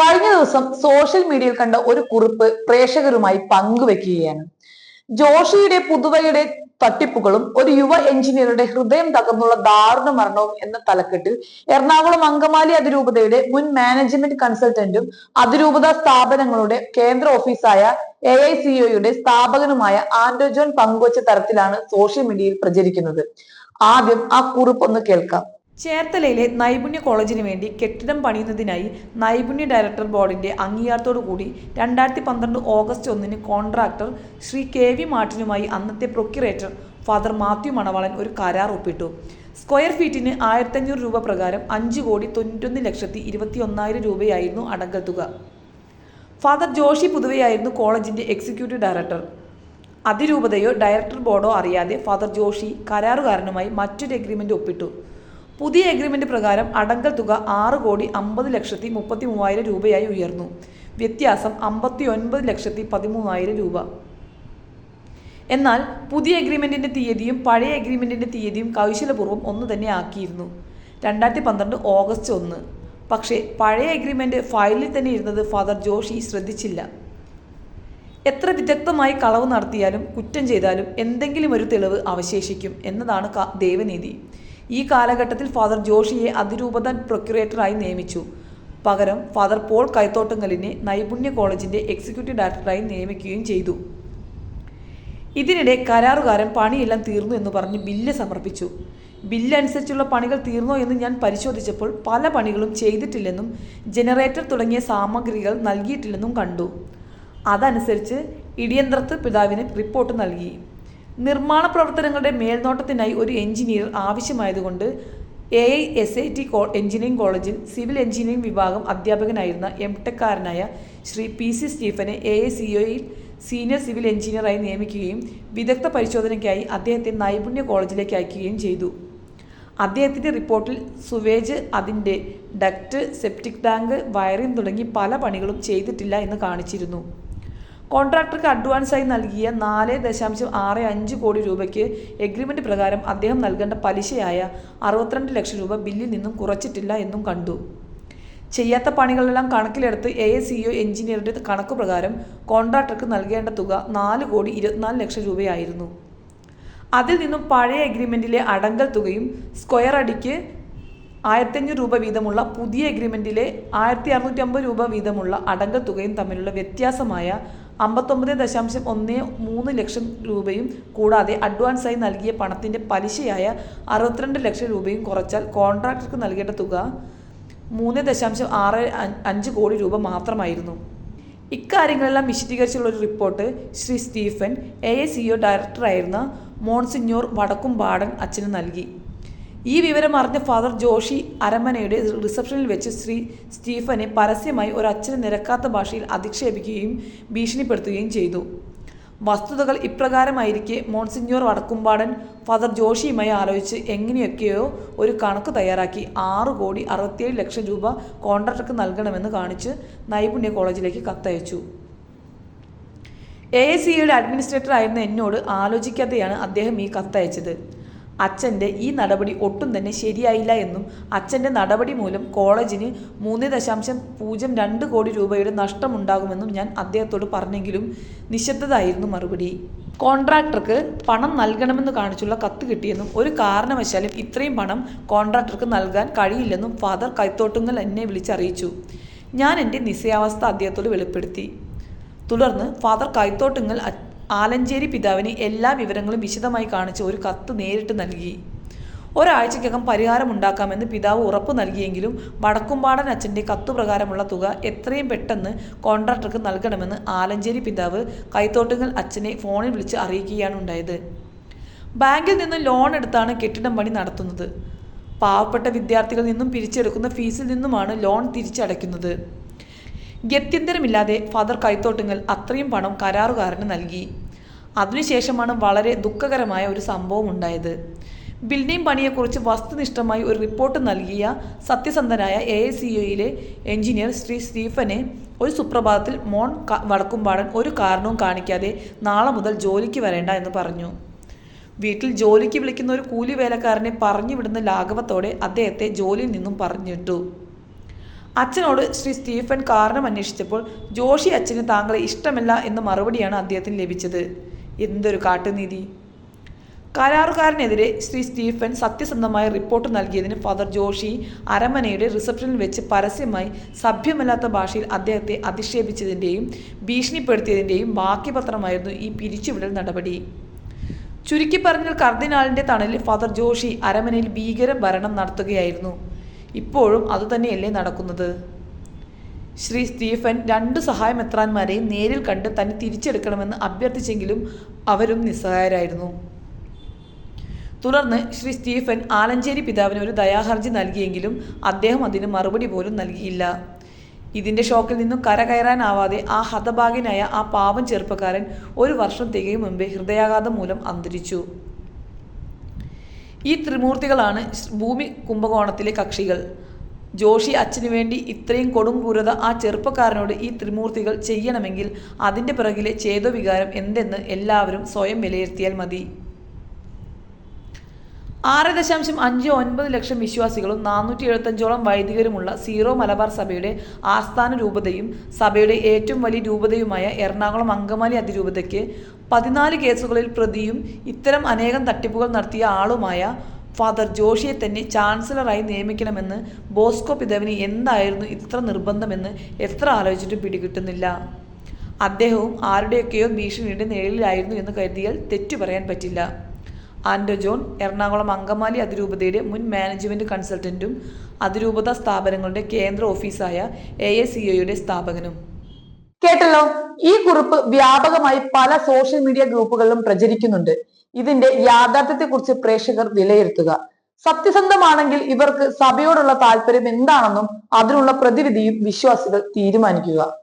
കഴിഞ്ഞ ദിവസം സോഷ്യൽ മീഡിയയിൽ കണ്ട ഒരു കുറിപ്പ് പ്രേക്ഷകരുമായി പങ്കുവെക്കുകയാണ്. ജോഷിയുടെ പുതുവയുടെ തട്ടിപ്പുകളും ഒരു യുവ എഞ്ചിനീയറുടെ ഹൃദയം തകർന്നുള്ള ദാരുണ മരണവും എന്ന തലക്കെട്ടിൽ എറണാകുളം അങ്കമാലി അതിരൂപതയുടെ മുൻ മാനേജ്മെന്റ് കൺസൾട്ടന്റും അതിരൂപത സ്ഥാപനങ്ങളുടെ കേന്ദ്ര ഓഫീസായ എ ഐ സിഒയുടെ സ്ഥാപകനുമായ ആൻഡോ ജോൺ പങ്കുവച്ച തരത്തിലാണ് സോഷ്യൽ മീഡിയയിൽ പ്രചരിക്കുന്നത്. ആദ്യം ആ കുറിപ്പ് ഒന്ന് കേൾക്കാം. ചേർത്തലയിലെ നൈപുണ്യ കോളേജിന് വേണ്ടി കെട്ടിടം പണിയുന്നതിനായി നൈപുണ്യ ഡയറക്ടർ ബോർഡിന്റെ അംഗീകാരത്തോടു കൂടി രണ്ടായിരത്തി പന്ത്രണ്ട് ഓഗസ്റ്റ് ഒന്നിന് കോൺട്രാക്ടർ ശ്രീ കെ വി മാർട്ടിനുമായി അന്നത്തെ പ്രൊക്യുറേറ്റർ ഫാദർ മാത്യു മണവാളൻ ഒരു കരാർ ഒപ്പിട്ടു. സ്ക്വയർ ഫീറ്റിന് ആയിരത്തഞ്ഞൂറ് രൂപ പ്രകാരം അഞ്ച് കോടി തൊണ്ണൂറ്റൊന്ന് ലക്ഷത്തി ഇരുപത്തി ഒന്നായിരം രൂപയായിരുന്നു അടങ്കൽ തുക. ഫാദർ ജോഷി പുതുവയായിരുന്നു കോളേജിന്റെ എക്സിക്യൂട്ടീവ് ഡയറക്ടർ. അതിരൂപതയോ ഡയറക്ടർ ബോർഡോ അറിയാതെ ഫാദർ ജോഷി കരാറുകാരനുമായി മറ്റൊരു എഗ്രിമെന്റ് ഒപ്പിട്ടു. പുതിയ എഗ്രിമെന്റ് പ്രകാരം അടങ്കൽ തുക ആറ് കോടി അമ്പത് ലക്ഷത്തി മുപ്പത്തി മൂവായിരം രൂപയായി ഉയർന്നു. വ്യത്യാസം അമ്പത്തി ഒൻപത് ലക്ഷത്തി പതിമൂവായിരം രൂപ. എന്നാൽ പുതിയ എഗ്രിമെന്റിന്റെ തീയതിയും പഴയ എഗ്രിമെന്റിന്റെ തീയതിയും കൗശലപൂർവം ഒന്ന് തന്നെ ആക്കിയിരുന്നു. രണ്ടായിരത്തി പന്ത്രണ്ട് ഓഗസ്റ്റ് ഒന്ന്. പക്ഷേ പഴയ എഗ്രിമെന്റ് ഫയലിൽ തന്നെ ഇരുന്നത് ഫാദർ ജോഷി ശ്രദ്ധിച്ചില്ല. എത്ര വിദഗ്ധമായി കളവ് നടത്തിയാലും കുറ്റം ചെയ്താലും എന്തെങ്കിലും ഒരു തെളിവ് അവശേഷിക്കും എന്നതാണ് ദൈവനീതി. ഈ കാലഘട്ടത്തിൽ ഫാദർ ജോഷിയെ അതിരൂപത പ്രൊക്യുറേറ്ററായി നിയമിച്ചു. പകരം ഫാദർ പോൾ കൈത്തോട്ടങ്ങലിനെ നൈപുണ്യ കോളേജിന്റെ എക്സിക്യൂട്ടീവ് ഡയറക്ടറായി നിയമിക്കുകയും ചെയ്തു. ഇതിനിടെ കരാറുകാരൻ പണിയെല്ലാം തീർന്നു എന്ന് പറഞ്ഞ് ബില്ല് സമർപ്പിച്ചു. ബില്ല് അനുസരിച്ചുള്ള പണികൾ തീർന്നോ എന്ന് ഞാൻ പരിശോധിച്ചപ്പോൾ പല പണികളും ചെയ്തിട്ടില്ലെന്നും ജനറേറ്റർ തുടങ്ങിയ സാമഗ്രികൾ നൽകിയിട്ടില്ലെന്നും കണ്ടു. അതനുസരിച്ച് ഇടിയന്ത്രത്ത് പിതാവിന് റിപ്പോർട്ട് നൽകി. നിർമ്മാണ പ്രവർത്തനങ്ങളുടെ മേൽനോട്ടത്തിനായി ഒരു engineer ആവശ്യമായതുകൊണ്ട് A I S I T engineering കോളേജിൽ സിവിൽ എഞ്ചിനീയറിംഗ് വിഭാഗം അധ്യാപകനായിരുന്ന എം ടെക്കാരനായ ശ്രീ പി സി സ്റ്റീഫനെ എ ഐ സി ഒയിൽ സീനിയർ സിവിൽ എഞ്ചിനീയറായി നിയമിക്കുകയും വിദഗ്ധ പരിശോധനയ്ക്കായി അദ്ദേഹത്തെ നൈപുണ്യ കോളേജിലേക്ക് അയക്കുകയും ചെയ്തു. അദ്ദേഹത്തിന്റെ റിപ്പോർട്ടിൽ സുവേജ് അതിന്റെ ഡക്റ്റ് സെപ്റ്റിക് ടാങ്ക് വയറിംഗ് തുടങ്ങി പല പണികളും ചെയ്തിട്ടില്ല എന്ന് കാണിച്ചിരുന്നു. കോൺട്രാക്ടർക്ക് അഡ്വാൻസായി നൽകിയ നാല് ദശാംശം ആറ് അഞ്ച് കോടി രൂപയ്ക്ക് എഗ്രിമെന്റ് പ്രകാരം അദ്ദേഹം നൽകേണ്ട പലിശയായ അറുപത്തിരണ്ട് ലക്ഷം രൂപ ബില്ലിൽ നിന്നും കുറച്ചിട്ടില്ല എന്നും കണ്ടു. ചെയ്യാത്ത പണികളെല്ലാം കണക്കിലെടുത്ത് എ എസ് സി ഒ എഞ്ചിനീയറുടെ കണക്ക് പ്രകാരം കോൺട്രാക്ടർക്ക് നൽകേണ്ട തുക നാല് കോടി ഇരുപത്തിനാല് ലക്ഷം രൂപയായിരുന്നു. അതിൽ നിന്നും പഴയ എഗ്രിമെന്റിലെ അടങ്കൽ തുകയും സ്ക്വയർ അടിക്ക് ആയിരത്തഞ്ഞൂറ് രൂപ വീതമുള്ള പുതിയ എഗ്രിമെന്റിലെ ആയിരത്തി അറുന്നൂറ്റി അമ്പത് രൂപ വീതമുള്ള അടങ്കൽ തുകയും തമ്മിലുള്ള വ്യത്യാസമായ അമ്പത്തൊമ്പത് ദശാംശം ഒന്ന് മൂന്ന് ലക്ഷം രൂപയും കൂടാതെ അഡ്വാൻസായി നൽകിയ പണത്തിന്റെ പലിശയായ അറുപത്തിരണ്ട് ലക്ഷം രൂപയും കുറച്ചാൽ കോൺട്രാക്ടർക്ക് നൽകേണ്ട തുക മൂന്ന് ദശാംശം ആറ് അഞ്ച് കോടി രൂപ മാത്രമായിരുന്നു. ഇക്കാര്യങ്ങളെല്ലാം വിശദീകരിച്ചുള്ള ഒരു report Shri Stephen A A C O ഡയറക്ടറായിരുന്ന monsignor Vadakkumpadan അച്ഛന് നൽകി. ഈ വിവരം അറിഞ്ഞ ഫാദർ ജോഷി അരമനയുടെ റിസപ്ഷനിൽ വെച്ച് ശ്രീ സ്റ്റീഫനെ പരസ്യമായി ഒരു അച്ഛനെ നിരക്കാത്ത ഭാഷയിൽ അധിക്ഷേപിക്കുകയും ഭീഷണിപ്പെടുത്തുകയും ചെയ്തു. വസ്തുതകൾ ഇപ്രകാരമായിരിക്കെ മോൺസിഞ്ഞോർ വടക്കുംപാടൻ ഫാദർ ജോഷിയുമായി ആലോചിച്ച് എങ്ങനെയൊക്കെയോ ഒരു കണക്ക് തയ്യാറാക്കി ആറ് കോടി അറുപത്തിയേഴ് ലക്ഷം രൂപ കോൺട്രാക്ടർക്ക് നൽകണമെന്ന് കാണിച്ച് നൈപുണ്യ കോളേജിലേക്ക് കത്തയച്ചു. എ എ സിയുടെ അഡ്മിനിസ്ട്രേറ്റർ ആയിരുന്ന എന്നോട് ആലോചിക്കാതെയാണ് അദ്ദേഹം ഈ കത്തയച്ചത്. അച്ഛന്റെ ഈ നടപടി ഒട്ടും തന്നെ ശരിയായില്ല എന്നും അച്ഛന്റെ നടപടി മൂലം കോളേജിന് മൂന്ന് ദശാംശം പൂജ്യം രണ്ട് കോടി രൂപയുടെ നഷ്ടമുണ്ടാകുമെന്നും ഞാൻ അദ്ദേഹത്തോട് പറഞ്ഞെങ്കിലും നിശബ്ദതായിരുന്നു മറുപടി. കോൺട്രാക്ടർക്ക് പണം നൽകണമെന്ന് കാണിച്ചുള്ള കത്ത് കിട്ടിയെന്നും ഒരു കാരണവശാലും ഇത്രയും പണം കോൺട്രാക്ടർക്ക് നൽകാൻ കഴിയില്ലെന്നും ഫാദർ കൈത്തോട്ടുങ്ങൽ എന്നെ വിളിച്ചറിയിച്ചു. ഞാൻ എന്റെ നിസ്സയാവസ്ഥ അദ്ദേഹത്തോട് വെളിപ്പെടുത്തി. തുടർന്ന് ഫാദർ കൈത്തോട്ടുങ്ങൽ ആലഞ്ചേരി പിതാവിന് എല്ലാ വിവരങ്ങളും വിശദമായി കാണിച്ച് ഒരു കത്ത് നേരിട്ട് നൽകി. ഒരാഴ്ചക്കകം പരിഹാരമുണ്ടാക്കാമെന്ന് പിതാവ് ഉറപ്പ് നൽകിയെങ്കിലും വടക്കുംപാടൻ അച്ഛന്റെ കത്തുപ്രകാരമുള്ള തുക എത്രയും പെട്ടെന്ന് കോൺട്രാക്ടർക്ക് നൽകണമെന്ന് ആലഞ്ചേരി പിതാവ് കൈത്തോട്ടുങ്ങൽ അച്ഛനെ ഫോണിൽ വിളിച്ച് അറിയിക്കുകയാണ് ഉണ്ടായത്. ബാങ്കിൽ നിന്ന് ലോൺ എടുത്താണ് കെട്ടിടം പണി നടത്തുന്നത്. പാവപ്പെട്ട വിദ്യാർത്ഥികളിൽ നിന്നും പിരിച്ചെടുക്കുന്ന ഫീസിൽ നിന്നുമാണ് ലോൺ തിരിച്ചടയ്ക്കുന്നത്. ഗത്യന്തരമില്ലാതെ ഫാദർ കൈത്തോട്ടുങ്ങൽ അത്രയും പണം കരാറുകാരന് നൽകി. അതിനുശേഷമാണ് വളരെ ദുഃഖകരമായ ഒരു സംഭവം ഉണ്ടായത്. ബിൽഡിംഗ് പണിയെക്കുറിച്ച് വസ്തുനിഷ്ഠമായി ഒരു റിപ്പോർട്ട് നൽകിയ സത്യസന്ധനായ എ ഐ സി ഒയിലെ എഞ്ചിനീയർ ശ്രീ സ്റ്റീഫനെ ഒരു സുപ്രഭാതത്തിൽ മോൺ വടക്കുംപാടൻ ഒരു കാരണവും കാണിക്കാതെ നാളെ മുതൽ ജോലിക്ക് വരേണ്ട എന്ന് പറഞ്ഞു. വീട്ടിൽ ജോലിക്ക് വിളിക്കുന്ന ഒരു കൂലി വേലക്കാരനെ പറഞ്ഞു വിടുന്ന ലാഘവത്തോടെ അദ്ദേഹത്തെ ജോലിയിൽ നിന്നും പറഞ്ഞിട്ടു. അച്ഛനോട് ശ്രീ സ്റ്റീഫൻ കാരണം അന്വേഷിച്ചപ്പോൾ ജോഷി അച്ഛന് താങ്കളെ ഇഷ്ടമല്ല എന്ന മറുപടിയാണ് അദ്ദേഹത്തിന് ലഭിച്ചത്. എന്തൊരു കാട്ടുനീതി. കരാറുകാരനെതിരെ ശ്രീ സ്റ്റീഫൻ സത്യസന്ധമായ റിപ്പോർട്ട് നൽകിയതിന് ഫാദർ ജോഷി അരമനയുടെ റിസപ്ഷനിൽ വെച്ച് പരസ്യമായി സഭ്യമല്ലാത്ത ഭാഷയിൽ അദ്ദേഹത്തെ അധിക്ഷേപിച്ചതിന്റെയും ഭീഷണിപ്പെടുത്തിയതിന്റെയും ബാക്കിപത്രമായിരുന്നു ഈ പിരിച്ചുവിടൽ നടപടി. ചുരുക്കി പറഞ്ഞാൽ കർദിനാളിന്റെ തണലിൽ ഫാദർ ജോഷി അരമനയിൽ ഭീകര ഭരണം നടത്തുകയായിരുന്നു. ഇപ്പോഴും അതുതന്നെയല്ലേ നടക്കുന്നത്? ശ്രീ സ്റ്റീഫൻ രണ്ട് സഹായമെത്രാന്മാരെയും നേരിൽ കണ്ട് തന്നെ തിരിച്ചെടുക്കണമെന്ന് അഭ്യർത്ഥിച്ചെങ്കിലും അവരും നിസ്സഹായരായിരുന്നു. തുടർന്ന് ശ്രീ സ്റ്റീഫൻ ആലഞ്ചേരി പിതാവിന് ഒരു ദയാഹർജി നൽകിയെങ്കിലും അദ്ദേഹം അതിന് മറുപടി പോലും നൽകിയില്ല. ഇതിന്റെ ഷോക്കിൽ നിന്നും കരകയറാനാവാതെ ആ ഹതഭാഗ്യനായ ആ പാവം ചെറുപ്പക്കാരൻ ഒരു വർഷം തികയും മുമ്പേ ഹൃദയാഘാതം മൂലം അന്തരിച്ചു. ഈ ത്രിമൂർത്തികളാണ് ഭൂമി കുംഭകോണത്തിലെ കക്ഷികൾ. ജോഷി അച്ഛനു വേണ്ടി ഇത്രയും കൊടും ക്രൂരത ആ ചെറുപ്പക്കാരനോട് ഈ ത്രിമൂർത്തികൾ ചെയ്യണമെങ്കിൽ അതിന്റെ പിറകിലെ ചേതോവികാരം എന്തെന്ന് എല്ലാവരും സ്വയം വിലയിരുത്തിയാൽ മതി. ആറ് ദശാംശം അഞ്ച് ഒൻപത് ലക്ഷം വിശ്വാസികളും നാനൂറ്റി എഴുപത്തഞ്ചോളം വൈദികരുമുള്ള സീറോ മലബാർ സഭയുടെ ആസ്ഥാന രൂപതയും സഭയുടെ ഏറ്റവും വലിയ രൂപതയുമായ എറണാകുളം അങ്കമാലി അതിരൂപതയ്ക്ക് പതിനാല് കേസുകളിൽ പ്രതിയും ഇത്തരം അനേകം തട്ടിപ്പുകൾ നടത്തിയ ആളുമായ ഫാദർ ജോഷിയെ തന്നെ ചാൻസലറായി നിയമിക്കണമെന്ന് ബോസ്കോ പിതാവിന് എന്തായിരുന്നു ഇത്ര നിർബന്ധമെന്ന് എത്ര ആലോചിച്ചിട്ടും പിടികിട്ടുന്നില്ല. അദ്ദേഹവും ആരുടെയൊക്കെയോ ഭീഷണിയുടെ നിഴലിലായിരുന്നു എന്ന് കരുതിയാൽ തെറ്റു പറയാൻ പറ്റില്ല. ആൻഡോ ജോൺ എറണാകുളം അങ്കമാലി അതിരൂപതയുടെ മുൻ മാനേജ്മെന്റ് കൺസൾട്ടന്റും അതിരൂപത സ്ഥാപനങ്ങളുടെ കേന്ദ്ര ഓഫീസായ എ എ സി ഒയുടെ സ്ഥാപകനും. കേട്ടല്ലോ? ഈ കുറിപ്പ് വ്യാപകമായി പല സോഷ്യൽ മീഡിയ ഗ്രൂപ്പുകളിലും പ്രചരിക്കുന്നുണ്ട്. ഇതിന്റെ യാഥാർത്ഥ്യത്തെക്കുറിച്ച് പ്രേക്ഷകർ വിലയിരുത്തുക. സത്യസന്ധമാണെങ്കിൽ ഇവർക്ക് സഭയോടുള്ള താല്പര്യം എന്താണെന്നും അതിനുള്ള പ്രതിവിധിയും വിശ്വാസികൾ തീരുമാനിക്കുക.